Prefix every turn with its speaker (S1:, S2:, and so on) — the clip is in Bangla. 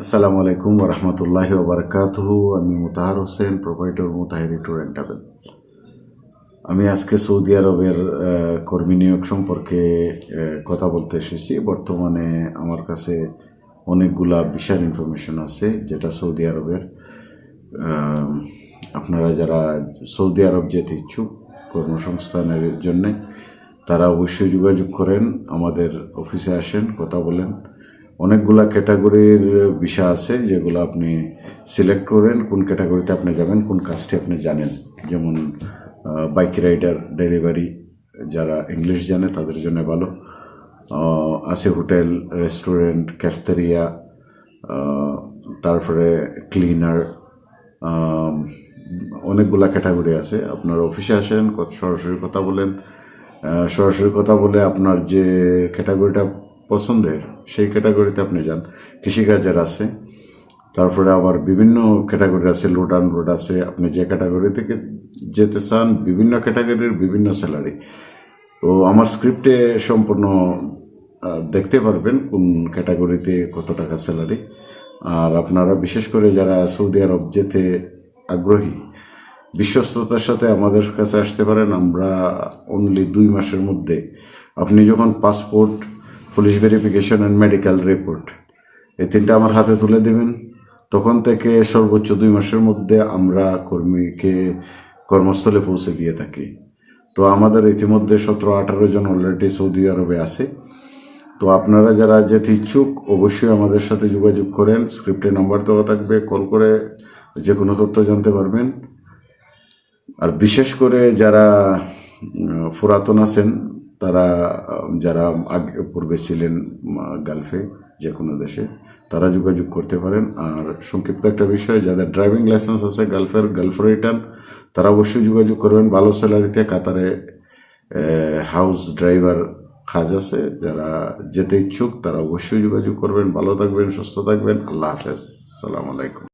S1: আসসালামু আলাইকুম রহমতুল্লাহি ওবরাকাতুহু। আমি Mutahar Hossain proprietor Mutahir tour and travel আমি আজকে সৌদি আরবের কর্মী নিয়োগ সম্পর্কে কথা বলতে এসেছি। বর্তমানে আমার কাছে অনেকগুলা বিশাল ইনফরমেশন আছে, যেটা সৌদি আরবের আপনারা যারা সৌদি আরব যেতে ইচ্ছুক কর্মসংস্থানের জন্যে, তারা অবশ্যই যোগাযোগ করেন, আমাদের অফিসে আসেন, কথা বলেন। অনেকগুলা ক্যাটাগরির বিষয় আছে যেগুলো আপনি সিলেক্ট করেন, কোন ক্যাটাগরিতে আপনি যাবেন, কোন কাজটি আপনি জানেন। যেমন বাইক রাইডার, ডেলিভারি, যারা ইংলিশ জানে তাদের জন্য ভালো। আছে হোটেল, রেস্টুরেন্ট ক্যাফতেরিয়া তারপরে ক্লিনার অনেকগুলা ক্যাটাগরি আছে। আপনার অফিসে আসেন সরাসরি কথা বলেন। সরাসরি কথা বলে আপনার যে ক্যাটাগরিটা পছন্দের, সেই ক্যাটাগরিতে আপনি যান। কৃষিকাজের আছে, তারপরে আবার বিভিন্ন ক্যাটাগরি আছে লোড আনলোড আছে, আপনি যে ক্যাটাগরি থেকে যেতে চান, বিভিন্ন ক্যাটাগরির বিভিন্ন স্যালারি তো আমার স্ক্রিপ্টে সম্পূর্ণ দেখতে পারবেন কোন ক্যাটাগরিতে কত টাকা স্যালারি আর আপনারা বিশেষ করে যারা সৌদি আরব যেতে আগ্রহী, বিশ্বস্ততার সাথে আমাদের কাছে আসতে পারেন। আমরা অনলি দুই মাসের মধ্যে, আপনি যখন passport police verification and medical report এই তিনটা আমার হাতে তুলে দেবেন। তখন থেকে সর্বোচ্চ দুই মাসের মধ্যে আমরা কর্মীকে, কর্মস্থলে পৌঁছে দিয়ে থাকি। তো আমাদের ইতিমধ্যে সতেরো, আঠারো জন অলরেডি সৌদি আরবে আছে। তো আপনারা যারা যেতে ইচ্ছুক, অবশ্যই আমাদের সাথে যোগাযোগ করেন। স্ক্রিপ্টে নাম্বার দেওয়া থাকবে কল করে যে কোনো তথ্য জানতে পারবেন। আর বিশেষ করে যারা পুরাতন আছেন তারা যারা আগে পূর্বে ছিলেন গালফে যে কোনো দেশে, তারা যোগাযোগ করতে পারেন। আর সংক্ষিপ্ত একটা বিষয়, যাদের ড্রাইভিং লাইসেন্স আছে, গালফের গালফ রিটার্ন, তারা অবশ্যই যোগাযোগ করবেন। ভালো স্যালারিতে কাতারে হাউস ড্রাইভার কাজ আছে, যারা যেতে ইচ্ছুক, তারা অবশ্যই যোগাযোগ করবেন। ভালো থাকবেন, সুস্থ থাকবেন। আল্লাহ হাফেজ। সালাম আলাইকুম।